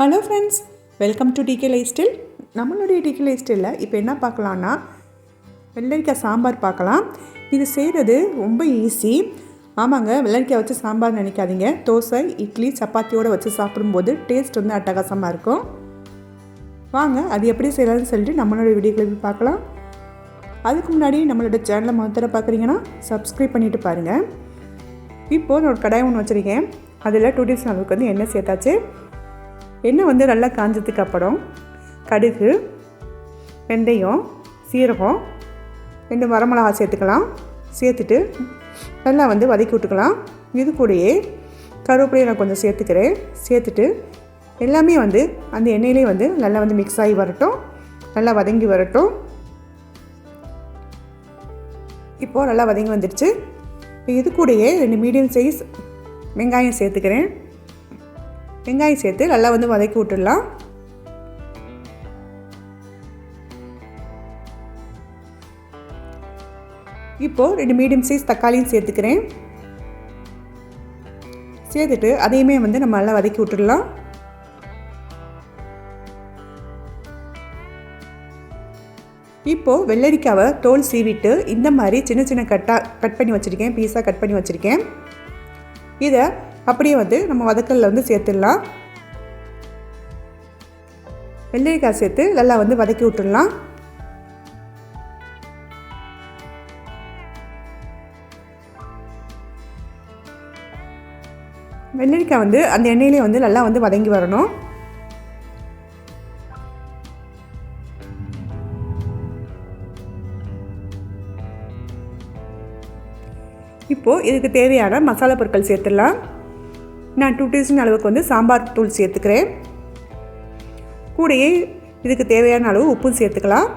Hello friends welcome to DK life style நம்மளுடைய DK life ஸ்டைலில் இப்போ என்ன பார்க்கலான்னா வெள்ளரிக்காய் சாம்பார் பார்க்கலாம். இது செய்கிறது ரொம்ப ஈஸி ஆமாங்க வெள்ளரிக்காய் வச்சு சாம்பார் நினைக்காதீங்க. தோசை இட்லி சப்பாத்தியோடு வச்சு சாப்பிடும்போது டேஸ்ட் வந்து அட்டகாசமாக இருக்கும். வாங்க அது எப்படி செய்யலாம்னு சொல்லிட்டு நம்மளோட வீடியோக்களை பார்க்கலாம். அதுக்கு முன்னாடி நம்மளோட சேனலை முதல்ல பார்க்குறீங்கன்னா சப்ஸ்கிரைப் பண்ணிவிட்டு பாருங்கள் இப்போது நான் ஒரு கடாய் ஒன்று வச்சுருக்கேன். அதில் டூ டேஸ் அளவுக்கு வந்து எண்ணெய் சேர்த்தாச்சு. எண்ணெய் வந்து நல்லா காஞ்சதுக்கு அப்புறம் கடுகு வெந்தயம் சீரகம் ரெண்டு வரமிளகா சேர்த்துக்கலாம். சேர்த்துட்டு நல்லா வந்து வதக்கி விட்டுக்கலாம். இது கூடயே கருவேப்பிலையை நான் கொஞ்சம் சேர்த்துக்கிறேன். சேர்த்துட்டு எல்லாமே வந்து அந்த எண்ணெயிலே வந்து நல்லா வந்து மிக்ஸ் ஆகி வரட்டும். நல்லா வதங்கி வரட்டும். இப்போது நல்லா வதங்கி வந்துடுச்சு. இப்போ இது கூடயே ரெண்டு மீடியம் சைஸ் வெங்காயம் சேர்த்துக்கிறேன். வெங்காயம் சேர்த்து நல்லா வந்து வதக்கி விட்டுடலாம். இப்போது ரெண்டு மீடியம் சைஸ் தக்காளியும் சேர்த்துக்கிறேன். சேர்த்துட்டு அதையுமே வந்து நம்ம நல்லா வதக்கி விட்டுடலாம். இப்போது வெள்ளரிக்காவை தோல் சீவிட்டு இந்த மாதிரி சின்ன சின்ன கட்டாக கட் பண்ணி வச்சுருக்கேன் பீஸாக கட் பண்ணி வச்சுருக்கேன். இதை அப்படியே வந்து நம்ம வதக்கலில் வந்து சேர்த்துடலாம். வெள்ளரிக்காய் சேர்த்து நல்லா வந்து வதக்கி விட்டுடலாம். வெள்ளரிக்காய் வந்து அந்த எண்ணெயிலே வந்து நல்லா வந்து வதங்கி வரணும். இப்போது இதுக்கு தேவையான மசாலா பொருட்கள் சேர்த்துடலாம். நான் டூ டீஸ்பூன் அளவுக்கு வந்து சாம்பார் தூள் சேர்த்துக்கிறேன். கூடையே இதுக்கு தேவையான அளவு உப்பும் சேர்த்துக்கலாம்.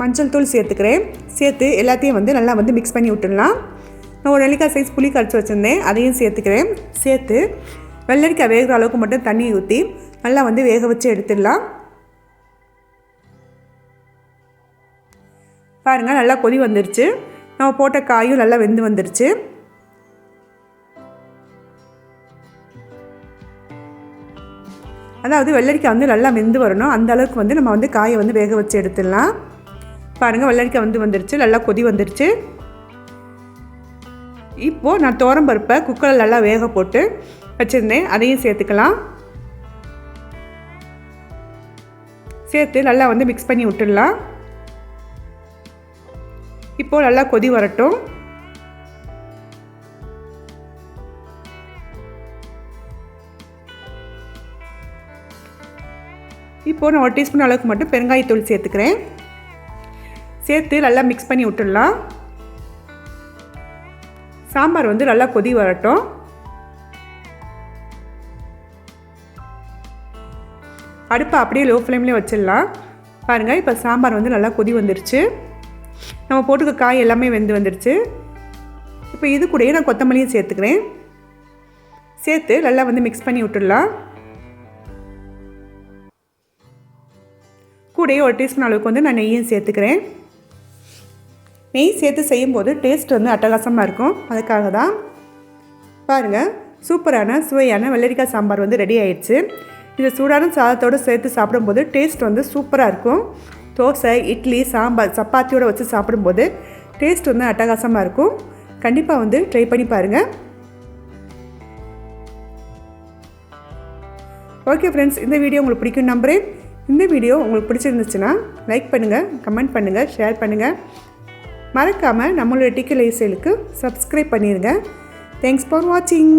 மஞ்சள் தூள் சேர்த்துக்கிறேன். சேர்த்து எல்லாத்தையும் வந்து நல்லா வந்து மிக்ஸ் பண்ணி விட்டுடலாம். நான் ஒரு நெல்லிக்காய் சைஸ் புளி கரைச்சி வச்சுருந்தேன். அதையும் சேர்த்துக்கிறேன். சேர்த்து வெள்ளரிக்காய் வேகிற அளவுக்கு மட்டும் தண்ணி ஊற்றி நல்லா வந்து வேக வச்சு எடுத்துடலாம். பாருங்கள் நல்லா கொதி வந்துருச்சு. நம்ம போட்ட காயும் நல்லா வெந்து வந்துருச்சு. அதாவது வெள்ளரிக்காய் வந்து நல்லா வெந்து வரணும். அந்த அளவுக்கு வந்து நம்ம வந்து காயை வந்து வேக வச்சு எடுத்துடலாம். பாருங்கள் வெள்ளரிக்காய் வந்து வந்துருச்சு நல்லா கொதி வந்துருச்சு. இப்போது நான் பருப்பை குக்கரில் நல்லா வேக போட்டு வச்சுருந்தேன். அதையும் சேர்த்துக்கலாம். சேர்த்து நல்லா வந்து மிக்ஸ் பண்ணி விட்டுடலாம். இப்போது நல்லா கொதி வரட்டும். இப்போது நான் ஒரு டீஸ்பூன் அளவுக்கு மட்டும் பெருங்காயத்தூள் சேர்த்துக்கிறேன். சேர்த்து நல்லா மிக்ஸ் பண்ணி விட்டுடலாம். சாம்பார் வந்து நல்லா கொதி வரட்டும். அடுப்பை அப்படியே லோ ஃப்ளேம்லேயே வச்சிடலாம். பாருங்கள் இப்போ சாம்பார் வந்து நல்லா கொதி வந்துருச்சு. நம்ம போட்டுக்க காய் எல்லாமே வெந்து வந்துடுச்சு இப்போ இது கூடயே நான் கொத்தமல்லியும் சேர்த்துக்கிறேன். சேர்த்து நல்லா வந்து மிக்ஸ் பண்ணி விட்டுடலாம். கூடயே ஒரு டீஸ்பூன் அளவுக்கு வந்து நான் நெய்யும் சேர்த்துக்கிறேன். நெய் சேர்த்து செய்யும்போது டேஸ்ட் வந்து அட்டகாசமாக இருக்கும். அதுக்காக தான். பாருங்கள் சூப்பரான சுவையான வெள்ளரிக்காய் சாம்பார் வந்து ரெடி ஆயிடுச்சு. இதை சூடான சாதத்தோடு சேர்த்து சாப்பிடும்போது டேஸ்ட் வந்து சூப்பராக இருக்கும். தோசை இட்லி சாம்பார் சப்பாத்தியோடு வச்சு சாப்பிடும்போது டேஸ்ட் வந்து அட்டகாசமாக இருக்கும். கண்டிப்பாக வந்து ட்ரை பண்ணி பாருங்கள் ஓகே ஃப்ரெண்ட்ஸ் இந்த வீடியோ உங்களுக்கு பிடிக்கும் நம்புகிறேன் இந்த வீடியோ உங்களுக்கு பிடிச்சிருந்துச்சுன்னா லைக் பண்ணுங்கள் கமெண்ட் பண்ணுங்கள் ஷேர் பண்ணுங்கள் மறக்காமல் நம்மளோட டிக்கி லைஃப் ஸ்டைலுக்கு சப்ஸ்கிரைப் பண்ணிடுங்க தேங்க்ஸ் ஃபார் வாட்சிங்